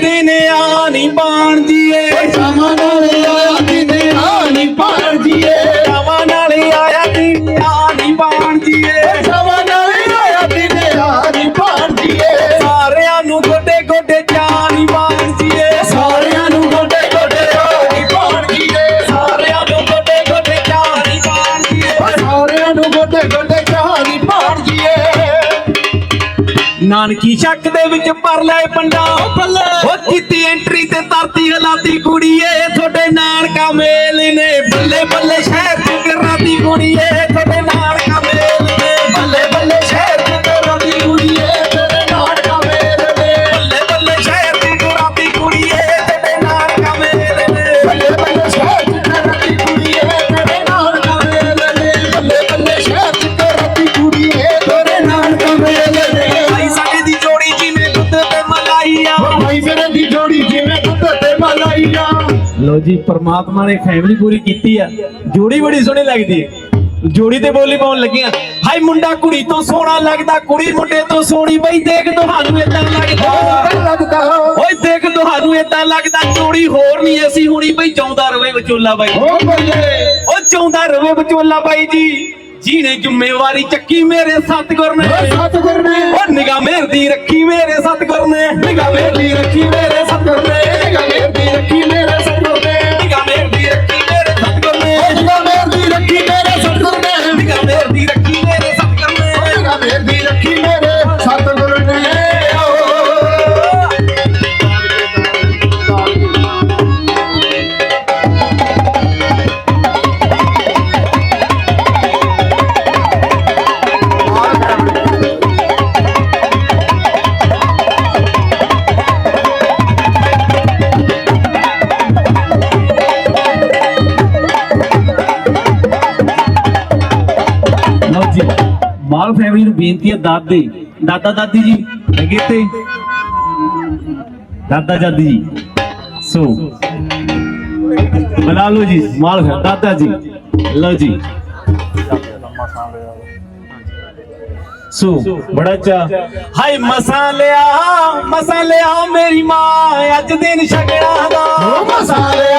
ਦਿਨ ਆ ਨਹੀਂ ਨਾਨਕੀ ਸ਼ੱਕ ਦੇ ਵਿੱਚ ਪਰ ਲੈ ਪੰਡਾ। ਉਹ ਕੀਤੀ ਐਂਟਰੀ ਤੇ ਧਰਤੀ ਹਲਾਤੀ ਕੁੜੀਏ ਤੁਹਾਡੇ ਨਾਨਕਾ ਮੇਲ ਨੇ। ਬੱਲੇ ਬੱਲੇ ਸ਼ਹਿਰ ਚ ਕਰਾਤੀ ਕੁੜੀਏ ਮਲਾਈ ਆ ਭਾਈ ਮੇਰੇ ਦੀ ਜੋੜੀ ਜਿਵੇਂ ਦੁੱਧ ਤੇ ਮਲਾਈਆਂ ਲੋ ਜੀ ਪ੍ਰਮਾਤਮਾ ਨੇ ਫੈਮਿਲੀ ਪੂਰੀ ਕੀਤੀ ਆ। ਜੋੜੀ ਬੜੀ ਸੋਹਣੀ ਲੱਗਦੀ ਹੈ ਜੋੜੀ ਤੇ ਬੋਲੀ ਪਾਉਣ ਲੱਗੀਆਂ। ਹਾਈ ਮੁੰਡਾ ਕੁੜੀ ਤੋਂ ਸੋਹਣਾ ਲੱਗਦਾ ਕੁੜੀ ਮੁੰਡੇ ਤੋਂ ਸੋਹਣੀ। ਬਈ ਦੇਖ ਤੁਹਾਨੂੰ ਇਦਾਂ ਲੱਗਦਾ। ਓਏ ਦੇਖ ਤੁਹਾਨੂੰ ਇਦਾਂ ਲੱਗਦਾ ਜੋੜੀ ਹੋਰ ਨਹੀਂ ਐਸੀ ਹੋਣੀ। ਬਈ ਚਾਉਂਦਾ ਰਵੇ ਵਿਚੋਲਾ ਬਾਈ ਓ ਬੱਲੇ ਓ ਚਾਉਂਦਾ ਰਵੇ ਵਿਚੋਲਾ ਬਾਈ ਜੀ। ਜੀਨੇ ਜ਼ਿੰਮੇਵਾਰੀ ਚੱਕੀ ਮੇਰੇ ਸਤਿਗੁਰ ਨੇ। ਓ ਸਤਿਗੁਰ ਨੇ। ਓ ਨਿਗਾਹ ਮੇਰਦੀ ਰੱਖੀ ਮੇਰੇ ਸਤਿਗੁਰ ਨੇ। ਨਿਗਾਹ ਮੇਰਦੀ ਰੱਖੀ ਮੇਰੇ ਸਤਿਗੁਰ ਨੇ। ਨਿਗਾਹ ਮੇਰੀ ਰੱਖੀ ਮਾਲ ਫੈਮਿਲੀ ਨੂੰ ਬੇਨਤੀ ਹੈ, ਦਾਦੇ, ਦਾਦਾ, ਦਾਦੀ ਜੀ, ਹੈਗੇ ਤੇ ਦਾਦਾ, ਦਾਦੀ ਜੀ। ਸੋ ਬਣਾ ਲਓ ਜੀ, ਮਾਲ ਫੈਮਿਲੀ ਦਾਦਾ ਜੀ। ਲਓ ਜੀ। ਸੋ, ਬੜਾ ਚਾ ਹਾਈ ਮਸਾਲਿਆ ਮਸਾਲਿਆ ਮੇਰੀ ਮਾਂ, ਅੱਜ ਦਿਨ ਛਗੜਾ ਦਾ। ਮਸਾਲਿਆ